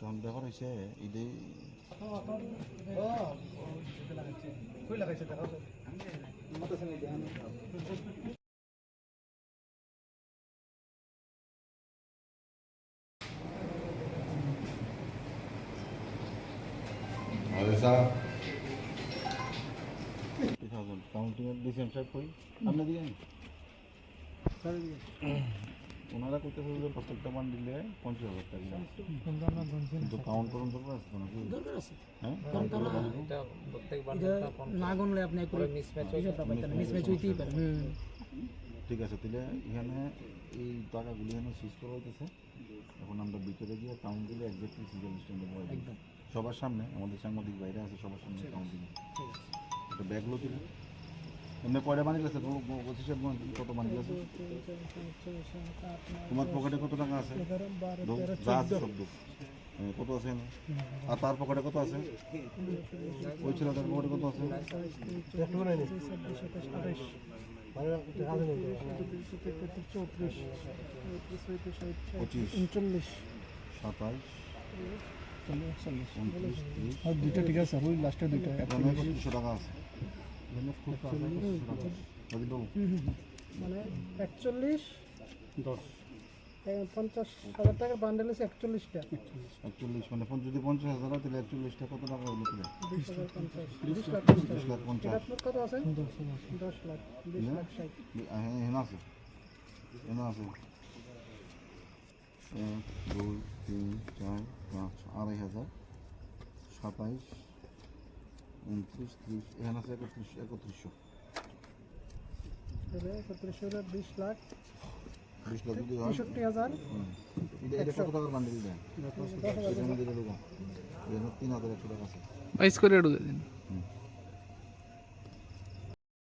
যখন ব্যাপার হয়েছে ঈদে কাউন্টিং সাহেব কই আপনি দিলেন ওনারা করতেছে যে প্রত্যেকটা মান দিলে পঞ্চাশ হাজার টাকা। কিন্তু কাউন্ট করুন দরকার আছে। তো। নাকি দরকার আছে হ্যাঁ না গুনলে আপনি করে পাইতেন। মিসম্যাচ হইতেই পারে। ঠিক আছে তাহলে এখানে এই টাকাগুলি এখানে সিজ করা হইতেছে। এখন আমরা ভিতরে গিয়ে কাউন্ট দিলে একজাক্টলি সিজন স্ট্যান্ডে একদম। সবার সামনে আমাদের সাংবাদিক বাইরে আছে সবার সামনে কাউন্ট দিলে ঠিক আছে। একটা ব্যাগগুলো দিলে এমনি কয়টা বানিয়ে গেছে পঁচিশ কত বানিয়ে গেছে তোমার পকেটে কত টাকা আছে? যা আছে সব কত আছে আর তার পকেটে কত আছে? ওই ছেলেটার পকেটে কত আছে? পঁচিশ উনচল্লিশ সাতাইশ আর দুইটা ঠিক আছে ওই লাস্টে দুইটা। একত্রিশশো টাকা আছে। মানে একচল্লিশ। দশ। পঞ্চাশ হাজার টাকার বান্ডেল আছে একচল্লিশটা। একচল্লিশ মানে যদি পঞ্চাশ হাজার হয় তাহলে একচল্লিশটা কত টাকা হলো বিশ লাখ পঞ্চাশ। লাখ পঞ্চাশ। আপনার কত আছে? দশ লাখ বিশ লাখ ষাট। এখানে আছে। আছে। এক দুই তিন চার পাঁচ আড়াই হাজার সাতাইশ উনত্রিশ ত্রিশ এখানে আছে একত্রিশ একত্রিশশো তাহলে একত্রিশ হাজার বিশ লাখ বিশ লাখ যদি হয় তেষট্টি হাজার হুম। তিন হাজার একশো টাকা আছে বাইশ করে দিন